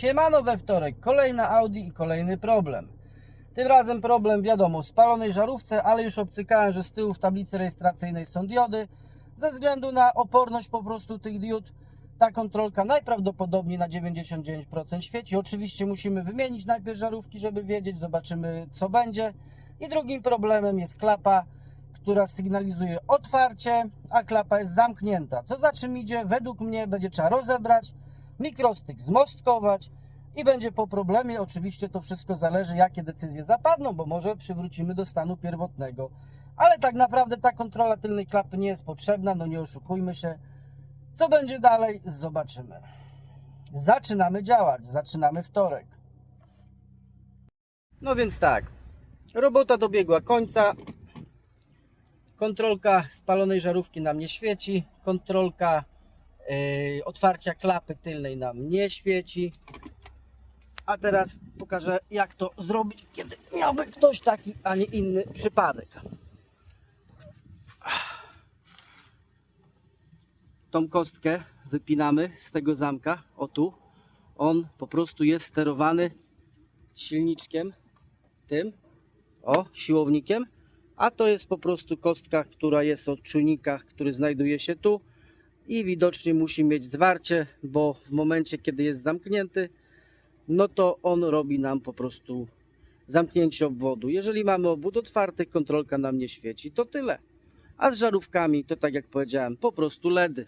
Siemano we wtorek, kolejna Audi i kolejny problem. Tym razem problem, wiadomo, w spalonej żarówce, ale już obcykałem, że z tyłu w tablicy rejestracyjnej są diody. Ze względu na oporność po prostu tych diod, ta kontrolka najprawdopodobniej na 99% świeci. Oczywiście musimy wymienić najpierw żarówki, żeby wiedzieć, zobaczymy co będzie. I drugim problemem jest klapa, która sygnalizuje otwarcie, a klapa jest zamknięta. Co za czym idzie? Według mnie będzie trzeba rozebrać, mikrostyk zmostkować i będzie po problemie. Oczywiście to wszystko zależy, jakie decyzje zapadną, bo może przywrócimy do stanu pierwotnego. Ale tak naprawdę ta kontrola tylnej klapy nie jest potrzebna, no nie oszukujmy się. Co będzie dalej? Zobaczymy. Zaczynamy działać, zaczynamy wtorek. No więc tak, robota dobiegła końca. Kontrolka spalonej żarówki nam nie świeci. Kontrolka otwarcia klapy tylnej nam nie świeci. A teraz pokażę, jak to zrobić, kiedy miałby ktoś taki, a nie inny przypadek. Tą kostkę wypinamy z tego zamka, o tu. On po prostu jest sterowany silniczkiem tym, o, siłownikiem, a to jest po prostu kostka, która jest od czujnika, który znajduje się tu i widocznie musi mieć zwarcie, bo w momencie, kiedy jest zamknięty, no to on robi nam po prostu zamknięcie obwodu. Jeżeli mamy obwód otwarty, kontrolka nam nie świeci, to tyle. A z żarówkami to tak jak powiedziałem, po prostu LEDy.